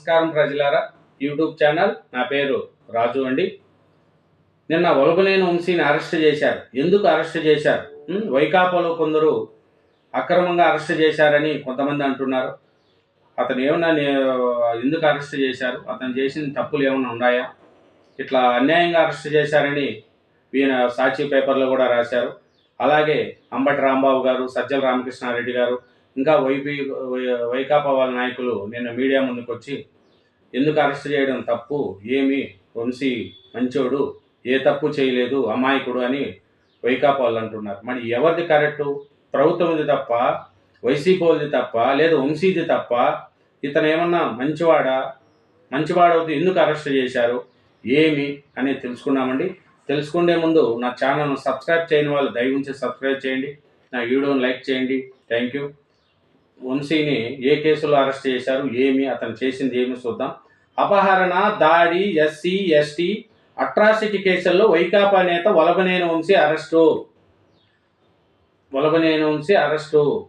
నమస్కారం ప్రజలారా. YouTube channel నా పేరు రాజు అండి. నిన్న ఒలబనేని వంశీని అరెస్ట్ చేశారు. ఎందుకు అరెస్ట్ చేశారు? వైకాపాలో కొందరు అక్రమంగా అరెస్ట్ చేశారని కొంతమంది అంటున్నారు. అతను ఏమన్నా నే- ఎందుకు అరెస్ట్ చేశారు? అతను చేసిన తప్పులు ఏమైనా ఉన్నాయా? ఇట్లా అన్యాయంగా అరెస్ట్ చేశారని ఈయన సాక్షి పేపర్లో కూడా రాశారు. అలాగే అంబటి రాంబాబు గారు సజ్జల రామకృష్ణారెడ్డి గారు ఇంకా వైపీ వైకాపా వాళ్ళ నాయకులు నిన్న మీడియా ముందుకు వచ్చి ఎందుకు అరెస్ట్ చేయడం తప్పు ఏమి వంశీ మంచోడు ఏ తప్పు చేయలేదు అమాయకుడు అని వైకాపా వాళ్ళు అంటున్నారు. మరి ఎవరిది కరెక్టు? ప్రభుత్వంది తప్ప వైసీపీది తప్ప లేదా వంశీది తప్ప ఇతను ఏమన్నా మంచివాడా? మంచివాడవుతూ ఎందుకు అరెస్ట్ చేశారు? ఏమి అనేది తెలుసుకున్నామండి. తెలుసుకునే ముందు నా ఛానల్ను సబ్స్క్రైబ్ చేయని వాళ్ళు దయవుంచి సబ్స్క్రైబ్ చేయండి. నా వీడియోని లైక్ చేయండి. Thank you. వంశీని ఏ కేసులో అరెస్ట్ చేశారు ఏమి అతను చేసింది ఏమి చూద్దాం. అపహరణ దాడి ఎస్సీ ఎస్టీ అట్రాసిటీ కేసుల్లో వైకాపా నేత వలభనేని వంశీ అరెస్టు. వలభనేని వంశీ అరెస్టు.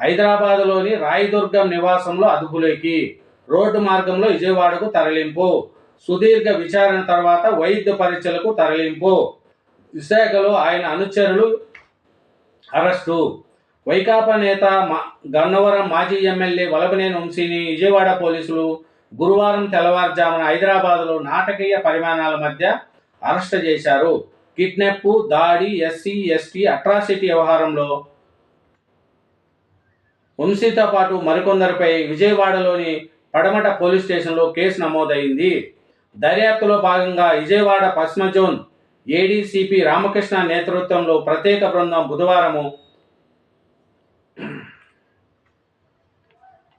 హైదరాబాద్లోని రాయదుర్గం నివాసంలో అదుపులోకి రోడ్డు మార్గంలో విజయవాడకు తరలింపు. సుదీర్ఘ విచారణ తర్వాత వైద్య పరీక్షలకు తరలింపు. విశాఖలో ఆయన అనుచరులు అరెస్టు. వైకాపా నేత మా గన్నవరం మాజీ ఎమ్మెల్యే వలభనేని వంశీని విజయవాడ పోలీసులు గురువారం తెల్లవారుజామున హైదరాబాద్లో నాటకీయ పరిమాణాల మధ్య అరెస్ట్ చేశారు. కిడ్నాప్ దాడి ఎస్సీ ఎస్టీ అట్రాసిటీ వ్యవహారంలో వంశీతో పాటు మరికొందరిపై విజయవాడలోని పడమట పోలీస్ స్టేషన్లో కేసు నమోదైంది. దర్యాప్తులో భాగంగా విజయవాడ పశ్చిమ జోన్ ఏడీసీపీ రామకృష్ణ నేతృత్వంలో ప్రత్యేక బృందం బుధవారము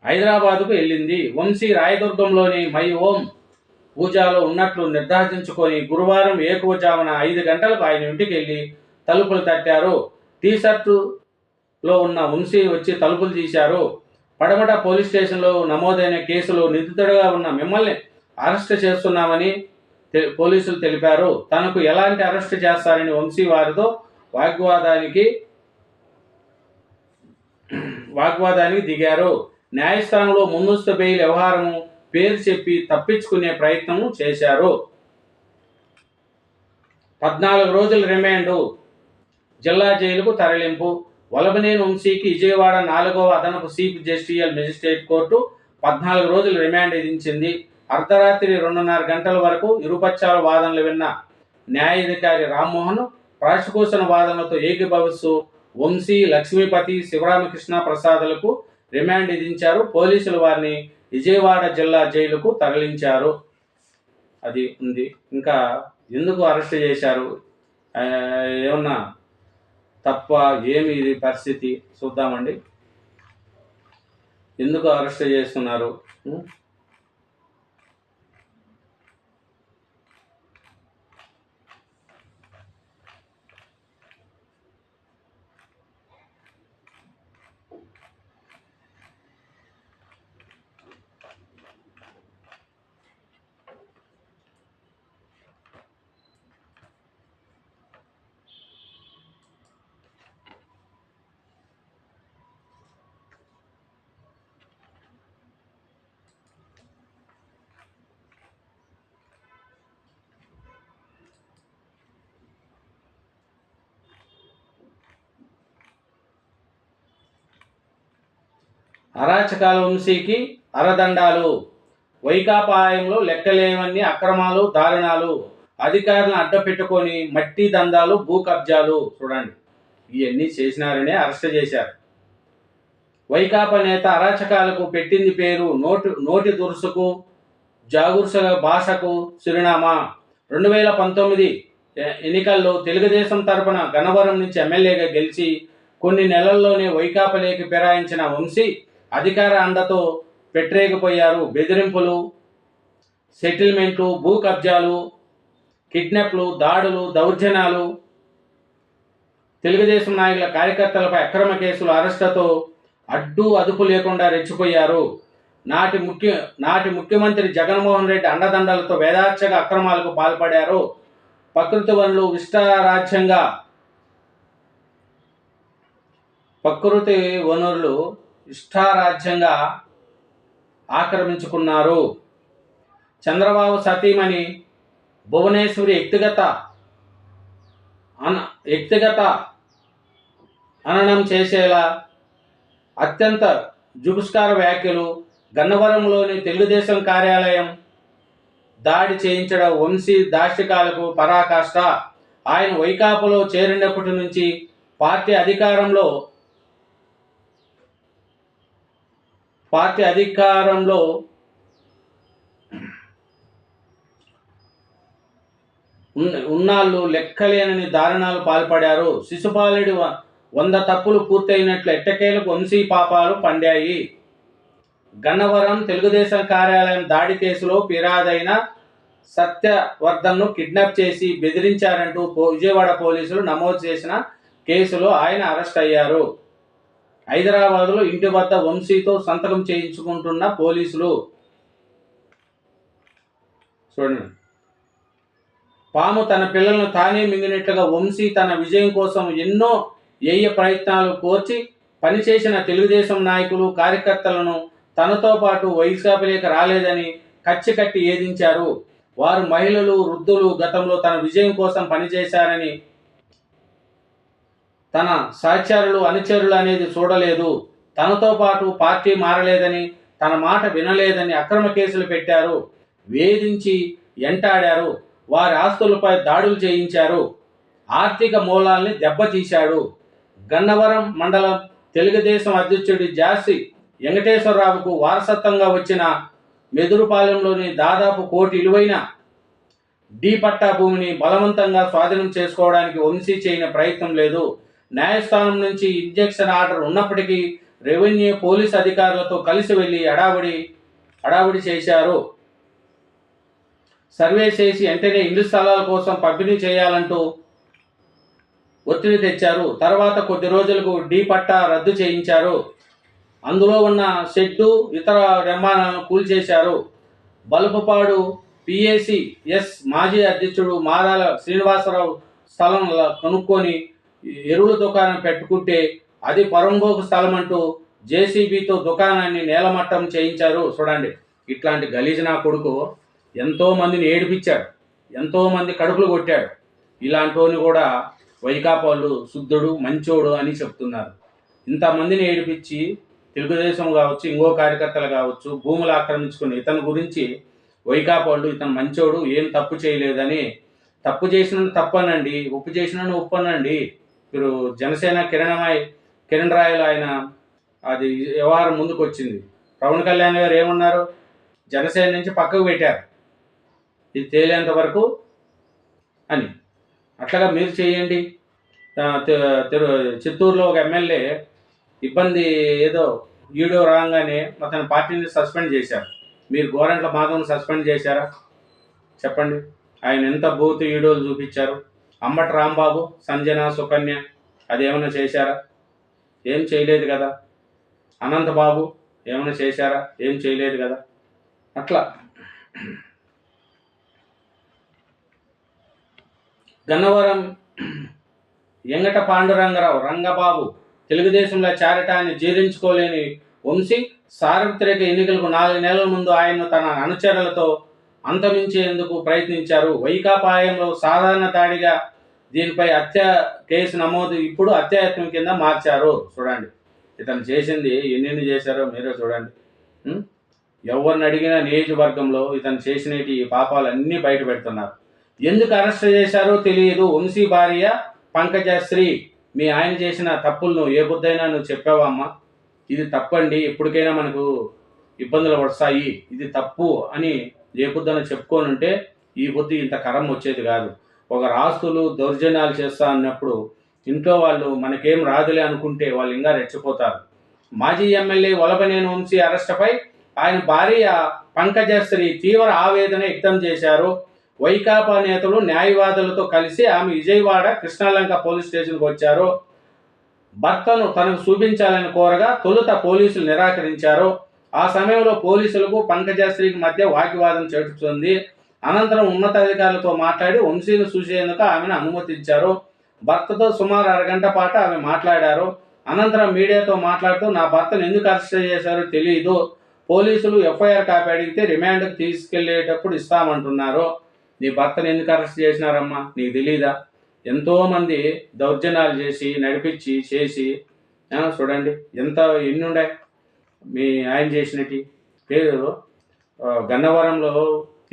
హైదరాబాదుకు వెళ్ళింది. వంశీ రాయదుర్గంలోని మై ఓం పూజాలో ఉన్నట్లు నిర్ధారించుకొని గురువారం ఏకువజామున ఐదు గంటలకు ఆయన ఇంటికి వెళ్ళి తలుపులు తట్టారు. టీ షర్టులో ఉన్న వంశీ వచ్చి తలుపులు తీశారు. పడమట పోలీస్ స్టేషన్లో నమోదైన కేసులో నిందితుడిగా ఉన్న మిమ్మల్ని అరెస్ట్ చేస్తున్నామని పోలీసులు తెలిపారు. తనకు ఎలాంటి అరెస్ట్ చేస్తారని వంశీ వారితో వాగ్వాదానికి వాగ్వాదానికి దిగారు. న్యాయస్థానంలో ముందస్తు బెయిల్ వ్యవహారము పేరు చెప్పి తప్పించుకునే ప్రయత్నం చేశారు. పద్నాలుగు రోజుల రిమాండు. జిల్లా జైలుకు తరలింపు. వలబనేని వంశీకి విజయవాడ నాలుగవ అదనపు చీఫ్ జస్టియల్ మెజిస్ట్రేట్ కోర్టు పద్నాలుగు రోజులు రిమాండ్ విధించింది. అర్ధరాత్రి రెండున్నర గంటల వరకు ఇరుపక్షాల వాదనలు విన్న న్యాయాధికారి రామ్మోహన్ ప్రాసిక్యూషన్ వాదనలతో ఏకీభవిస్తూ వంశీ లక్ష్మీపతి శివరామకృష్ణ ప్రసాదులకు రిమాండ్ విధించారు. పోలీసులు వారిని విజయవాడ జిల్లా జైలుకు తరలించారు. అది ఉంది. ఇంకా ఎందుకు అరెస్ట్ చేశారు? ఏమన్నా తప్ప ఏమి ఇది పరిస్థితి? చూద్దామండి. ఎందుకు అరెస్ట్ చేస్తున్నారు? అరాచకాల వంశీకి అరదండాలు. వైకాపాయంలో లెక్కలేవన్ని అక్రమాలు దారుణాలు. అధికారులను అడ్డపెట్టుకొని మట్టి దందాలు భూ కబ్జాలు. చూడండి. ఇవన్నీ చేసినారనే అరెస్ట్ చేశారు. వైకాపా నేత అరాచకాలకు పెట్టింది పేరు నోటి నోటి దురుసుకు జాగుర్స భాషకు చిరునామా. రెండు వేల పంతొమ్మిది ఎన్నికల్లో తెలుగుదేశం తరపున గన్నవరం నుంచి ఎమ్మెల్యేగా గెలిచి కొన్ని నెలల్లోనే వైకాపలేకి ఫిరాయించిన వంశీ అధికార అండతో పెట్టరేకపోయారు బెదిరింపులు సెటిల్మెంట్లు భూ కబ్జాలు కిడ్నాప్లు దాడులు దౌర్జన్యాలు. తెలుగుదేశం నాయకుల కార్యకర్తలపై అక్రమ కేసులు అరెస్టులతో అడ్డు అదుపు లేకుండా రెచ్చిపోయారు. నాటి ముఖ్య నాటి ముఖ్యమంత్రి జగన్మోహన్ రెడ్డి అండదండలతో వేదార్చక అక్రమాలకు పాల్పడారు. ప్రకృతి వనరులు విష్టారాజ్యంగా ప్రకృతి వనరులు ఇష్టారాజ్యంగా ఆక్రమించుకున్నారు. చంద్రబాబు సతీమణి భువనేశ్వరి వ్యక్తిగత అన వ్యక్తిగత అననం చేసేలా అత్యంత జుగుస్కార వ్యాఖ్యలు గన్నవరంలోని తెలుగుదేశం కార్యాలయం దాడి చేయించడం వంశీ దాష్టికాలకు పరాకాష్ట. ఆయన వైకాపులో చేరినప్పటి నుంచి పార్టీ అధికారంలో పార్టీ అధికారంలో ఉన్నాళ్ళు లెక్కలేనని దారుణాలు పాల్పడారు. శిశుపాలుడి వ- వంద తప్పులు పూర్తయినట్లు ఎట్టకేలకు వంశీ పాపాలు పండాయి. గన్నవరం తెలుగుదేశం కార్యాలయం దాడి కేసులో ఫిర్యాదైన సత్యవర్ధన్ను కిడ్నాప్ చేసి బెదిరించారంటూ విజయవాడ పోలీసులు నమోదు చేసిన కేసులో ఆయన అరెస్ట్ అయ్యారు. హైదరాబాద్లో ఇంటి వద్ద వంశీతో సంతకం చేయించుకుంటున్న పోలీసులు. చూడండి. పాము తన పిల్లలను తానే మింగినట్లుగా వంశీ తన విజయం కోసం ఎన్నో ఏయ ప్రయత్నాలు కోర్చి పనిచేసిన తెలుగుదేశం నాయకులు కార్యకర్తలను తనతో పాటు వైకాపీలోకి రాలేదని కచ్చి కట్టి ఏదించారు. వారు మహిళలు వృద్ధులు గతంలో తన విజయం కోసం పనిచేశారని తన సహచరులు అనుచరులు అనేది చూడలేదు. తనతో పాటు పార్టీ మారలేదని తన మాట వినలేదని అక్రమ కేసులు పెట్టారు. వేధించి ఎంటాడారు. వారి ఆస్తులపై దాడులు చేయించారు. ఆర్థిక మూలాల్ని దెబ్బతీశాడు. గన్నవరం మండలం తెలుగుదేశం అధ్యక్షుడి జాసి వెంకటేశ్వరరావుకు వారసత్వంగా వచ్చిన మెదురుపాలెంలోని దాదాపు కోటి విలువైన డి పట్టా భూమిని బలవంతంగా స్వాధీనం చేసుకోవడానికి వంశీ చేయని ప్రయత్నం లేదు. న్యాయస్థానం నుంచి ఇంజెక్షన్ ఆర్డర్ ఉన్నప్పటికీ రెవెన్యూ పోలీస్ అధికారులతో కలిసి వెళ్ళి అడావుడి అడావుడి చేశారు. సర్వే చేసి వెంటనే ఇల్లు స్థలాల కోసం పంపిణీ చేయాలంటూ ఒత్తిడి తెచ్చారు. తర్వాత కొద్ది రోజులకు డీ పట్టా రద్దు చేయించారు. అందులో ఉన్న షెడ్డు ఇతర నిర్మాణాలను కూల్చేశారు. బలుపుపాడు పిఏసి ఎస్ మాజీ అధ్యక్షుడు మాదాల శ్రీనివాసరావు స్థలం కనుక్కొని కొనుక్కొని ఎరువుల దుకాణం పెట్టుకుంటే అది పరంబోకు స్థలం అంటూ జేసీబీతో దుకాణాన్ని నేలమట్టం చేయించారు. చూడండి ఇట్లాంటి గలీజ్ నా కొడుకు ఎంతో మందిని ఏడిపించాడు ఎంతోమంది కడుపులు కొట్టాడు. ఇలాంటోని కూడా వైకాపాలు శుద్ధుడు మంచోడు అని చెప్తున్నారు. ఇంతమందిని ఏడిపించి తెలుగుదేశం కావచ్చు ఇంకో కార్యకర్తలు కావచ్చు భూములు ఆక్రమించుకుని ఇతని గురించి వైకాపాళ్ళు ఇతను మంచోడు ఏం తప్పు చేయలేదని తప్పు చేసిన తప్పనండి ఉప్పు చేసిన ఉప్పనండి మీరు జనసేన కిరణమై కిరణ్ రాయలు ఆయన అది వ్యవహారం ముందుకు వచ్చింది పవన్ కళ్యాణ్ గారు ఏమన్నారు? జనసేన నుంచి పక్కకు పెట్టారు. ఇది తేలేంత వరకు అని. అట్లాగా మీరు చేయండి. చిత్తూరులో ఒక ఎమ్మెల్యే ఇబ్బంది ఏదో వీడియో రాగానే అతని పార్టీని సస్పెండ్ చేశారు. మీరు గోరంట్ల మాధవ్ని సస్పెండ్ చేశారా? చెప్పండి. ఆయన ఎంత బూత్ వీడియోలు చూపించారు? అంబటి రాంబాబు సంజన సుకన్య అదేమైనా చేశారా? ఏం చేయలేదు కదా. అనంతబాబు ఏమైనా చేశారా? ఏం చేయలేదు కదా. అట్లా. గన్నవరం ఎంగట పాండురంగరావు రంగబాబు తెలుగుదేశంలో చేరటాన్ని జీర్ణించుకోలేని వంశీ సార్వత్రిక ఎన్నికలకు నాలుగు నెలల ముందు ఆయన తన అనుచరులతో అంతమించేందుకు ప్రయత్నించారు. వైకాపాయంలో సాధారణ దాడిగా దీనిపై హత్య కేసు నమోదు ఇప్పుడు హత్యాయత్నం కింద మార్చారు. చూడండి. ఇతను చేసింది ఎన్నెన్ని చేశారో మీరే చూడండి. ఎవరిని అడిగినా నియోజకవర్గంలో ఇతను చేసినటి ఈ పాపాలన్నీ బయట పెడుతున్నారు. ఎందుకు అరెస్ట్ చేశారో తెలియదు. వంశీ భార్య పంకజశ్రీ మీ ఆయన చేసిన తప్పులు నువ్వు ఏ బుద్ధైనా నువ్వు చెప్పావా అమ్మా ఇది తప్పండి. ఇప్పటికైనా మనకు ఇబ్బందులు వస్తాయి. ఇది తప్పు అని ఏ చెప్పుకోనుంటే ఈ పొద్దు ఇంత కరం వచ్చేది కాదు. ఒక రాస్తులు దౌర్జన్యాలు చేస్తా అన్నప్పుడు ఇంట్లో వాళ్ళు మనకేం రాదులే అనుకుంటే వాళ్ళు ఇంకా రెచ్చిపోతారు. మాజీ ఎమ్మెల్యే వలపనేని వంశీ అరెస్టుపై ఆయన భార్య పంకజశ్రీ తీవ్ర ఆవేదన వ్యక్తం చేశారు. వైకాపా నేతలు న్యాయవాదులతో కలిసి ఆమె విజయవాడ కృష్ణాలంక పోలీస్ స్టేషన్కి వచ్చారు. భర్తను తనకు చూపించాలని కోరగా తొలుత పోలీసులు నిరాకరించారు. ఆ సమయంలో పోలీసులకు పంకజశ్రీకి మధ్య వాగ్వాదం చేటుతుంది అనంతరం ఉన్నతాధికారులతో మాట్లాడి వంశీని చూసేందుకు ఆమెను అనుమతించారు. భర్తతో సుమారు అరగంట పాటు ఆమె మాట్లాడారు. అనంతరం మీడియాతో మాట్లాడుతూ నా భర్తను ఎందుకు అరెస్ట్ చేశారో తెలియదు పోలీసులు ఎఫ్ఐఆర్ కాపీ అడిగితే రిమాండ్కి తీసుకెళ్ళేటప్పుడు ఇస్తామంటున్నారు. నీ భర్తను ఎందుకు అరెస్ట్ చేసినారమ్మా? నీకు తెలీదా? ఎంతోమంది దౌర్జన్యాలు చేసి నడిపించి చేసి చూడండి ఎంత ఎన్నుండే? మీ ఆయన చేసినట్టు పేరు గన్నవరంలో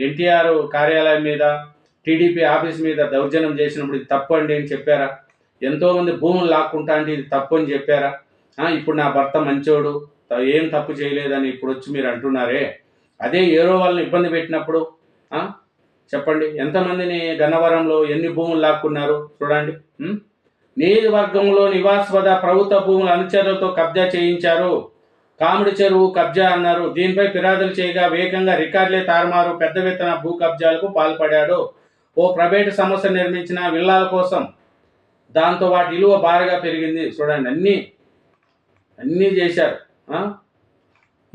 ఎన్టీఆర్ కార్యాలయం మీద టీడీపీ ఆఫీస్ మీద దౌర్జన్యం చేసినప్పుడు ఇది తప్పు అండి అని చెప్పారా? ఎంతోమంది భూములు లాక్కుంటా అంటే ఇది తప్పు అని చెప్పారా? ఇప్పుడు నా భర్త మంచోడు ఏం తప్పు చేయలేదని ఇప్పుడు వచ్చి మీరు అంటున్నారే? అదే ఏరో వాళ్ళని ఇబ్బంది పెట్టినప్పుడు చెప్పండి. ఎంతమందిని గన్నవరంలో ఎన్ని భూములు లాక్కున్నారు చూడండి. ఉం? నియోజకవర్గంలో నివాసపద ప్రభుత్వ భూముల అనుచరులతో కబ్జా చేయించారు. కాముడి చెరువు కబ్జా అన్నారు. దీనిపై ఫిర్యాదులు చేయగా వేగంగా రికార్డులే తారుమారు. పెద్ద ఎత్తున భూ కబ్జాలకు పాల్పడాడు. ఓ ప్రైవేటు సంస్థ నిర్మించిన విల్లాల కోసం దాంతో వాటి విలువ భారీగా పెరిగింది. చూడండి అన్నీ అన్నీ చేశారు.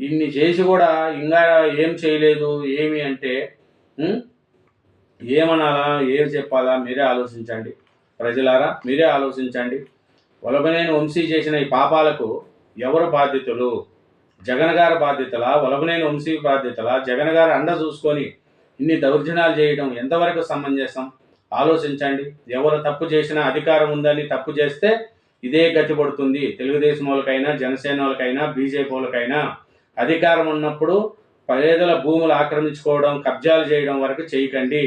ఇన్ని చేసి కూడా ఇంకా ఏం చేయలేదు. ఏమి అంటే ఏమనాలా ఏం చెప్పాలా మీరే ఆలోచించండి. ప్రజలారా మీరే ఆలోచించండి. వలబనేని వంశీ చేసిన ఈ పాపాలకు ఎవరు బాధ్యతలు? జగన్ గారి బాధ్యతల వలభనేని వంశీ బాధ్యతల జగన్ గారి అండ చూసుకొని ఇన్ని దౌర్జన్యాలు చేయడం ఎంతవరకు సమంజసం? ఆలోచించండి. ఎవరు తప్పు చేసినా అధికారం ఉందని తప్పు చేస్తే ఇదే గతి పడుతుంది. తెలుగుదేశం వాళ్ళకైనా జనసేన వాళ్ళకైనా బీజేపీ వాళ్ళకైనా అధికారం ఉన్నప్పుడు పేదల భూములు ఆక్రమించుకోవడం కబ్జాలు చేయడం వరకు చేయకండి.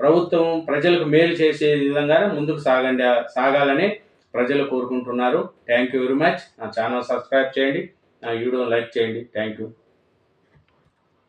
ప్రభుత్వం ప్రజలకు మేలు చేసే విధంగా ముందుకు సాగండి సాగాలని ప్రజలు కోరుకుంటున్నారు. థ్యాంక్ యూ వెరీ మచ్ నా ఛానల్ సబ్స్క్రైబ్ చేయండి. నా వీడియో లైక్ చేయండి థ్యాంక్ యూ